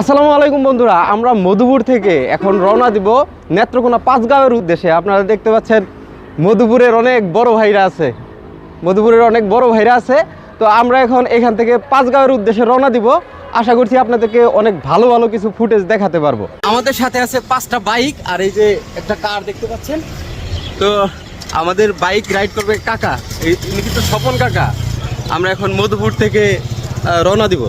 আসসালামু আলাইকুম বন্ধুরা, আমরা মধুপুর থেকে এখন রওনা দিব নেত্রকোনা পাঁচ পাঁচগাঁওয়ের উদ্দেশ্যে। আপনারা দেখতে পাচ্ছেন, মধুপুরের অনেক বড় ভাইরা আছে। মধুপুরের অনেক বড় ভাইরা আছে। তো আমরা এখন এখান থেকে পাঁচ পাঁচগাঁওয়ের উদ্দেশ্যে রওনা দিব। আশা করছি আপনাদেরকে অনেক ভালো ভালো কিছু ফুটেজ দেখাতে পারব। আমাদের সাথে আছে পাঁচটা বাইক আর এই যে একটা কার দেখতে পাচ্ছেন। তো আমাদের বাইক রাইড করবে কাকা। এই কিন্তু স্বপন কাকা। আমরা এখন মধুপুর থেকে রওনা দিব।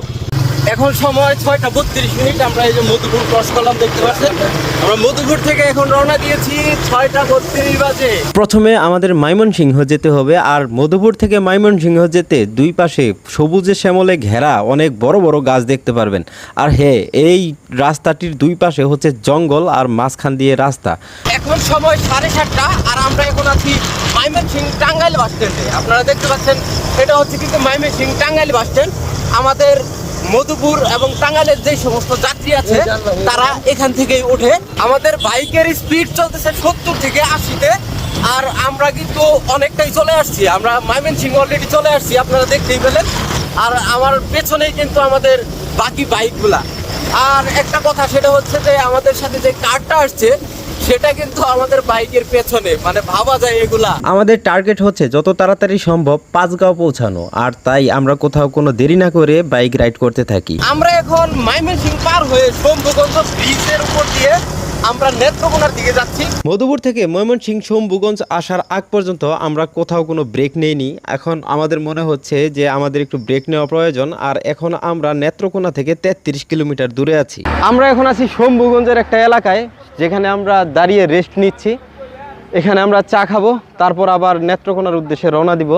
এখন সময় ছয়টা বত্রিশ মিনিট আমরা এই যে মধুপুর ক্রস করলাম দেখতে পাচ্ছেন? আমরা মধুপুর থেকে এখন রওনা দিয়েছি ছয়টা বত্রিশ বাজে। প্রথমে আমাদের ময়মনসিংহ যেতে হবে আর মধুপুর থেকে ময়মনসিংহ যেতে দুই পাশে সবুজে শ্যামলে ঘেরা অনেক বড় বড় গাছ দেখতে পারবেন। আর হ্যাঁ এই রাস্তাটির দুই পাশে হচ্ছে জঙ্গল আর মাঝখান দিয়ে রাস্তা। এখন সময় সাড়ে সাতটা আর আমরা এখন আছি মাইমেনসিং টাঙ্গাইল বাস স্ট্যান্ডে। আপনারা দেখতে পাচ্ছেন এটা হচ্ছে কিন্তু মাইমেনসিং টাঙ্গাইল বাস স্ট্যান্ড। আমাদের মধুপুর এবং টাঙ্গালের যে সমস্ত যাত্রী আছে তারা এখান থেকেই ওঠে। আমাদের বাইকের স্পিড চলতেছে সত্তর থেকে আশিতে। আর আমরা কিন্তু অনেকটাই চলে আসছি। আমরা মাইমেনসিং অলরেডি চলে আসছি আপনারা দেখতেই পেলেন। আর আমার পেছনেই কিন্তু আমাদের বাকি বাইকগুলা। আর একটা কথা সেটা হচ্ছে যে আমাদের সাথে যে কারটা আসছে সেটা কিন্তু আমাদের বাইকের পেছনে মানে ভাবা যায় এগুলা। আমাদের টার্গেট হচ্ছে যত তাড়াতাড়ি সম্ভব পাঁচগাঁও পৌঁছানো আর তাই আমরা কোথাও কোনো দেরি না করে বাইক রাইড করতে থাকি। আমরা এখন মাইমেনসিং পার হয়ে শম্ভুগঞ্জ ব্রিজের উপর দিয়ে আমরা নেত্রকোনার দিকে যাচ্ছি। মধুপুর থেকে ময়মনসিংহ শম্ভুগঞ্জ আসার আগ পর্যন্ত আমরা কোথাও কোনো ব্রেক নেইনি। এখন আমাদের মনে হচ্ছে যে আমাদের একটু ব্রেক নেওয়া প্রয়োজন আর এখন আমরা নেত্রকোনা থেকে তেত্রিশ কিলোমিটার দূরে আছি। আমরা এখন আছি শম্ভুগঞ্জের একটা এলাকায়। যেখানে আমরা দাঁড়িয়ে রেস্ট নিচ্ছি এখানে আমরা চা খাব তারপর আবার নেত্রকোনার উদ্দেশ্যে রওনা দিব।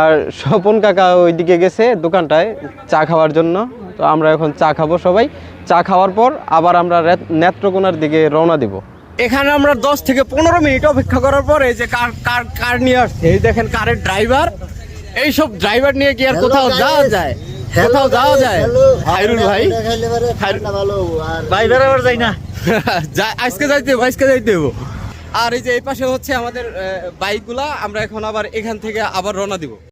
আর স্বপন কাকা ওইদিকে গেছে দোকানটায় চা খাওয়ার জন্য। তো আমরা এখন চা খাব সবাই। চা খাওয়ার পর আবার আমরা নেত্রকোনার দিকে রওনা দিব। এখানে আমরা দশ থেকে পনেরো মিনিট অপেক্ষা করার পরে যে কার কার কার নিয়ে আসছে এই দেখেন কারের ড্রাইভার এইসব ড্রাইভার নিয়ে কি আর কোথাও যাওয়া যায়? কোথাও যাওয়া যায়? হাইরুল ভাই। ভাই বেড়াবার যাই না। আজকে যাইতে হইবো, আজকে যাইতে। আর এই যে এই পাশে হচ্ছে আমাদের বাইকগুলা আমরা এখন আবার এখান থেকে আবার রওনা দিব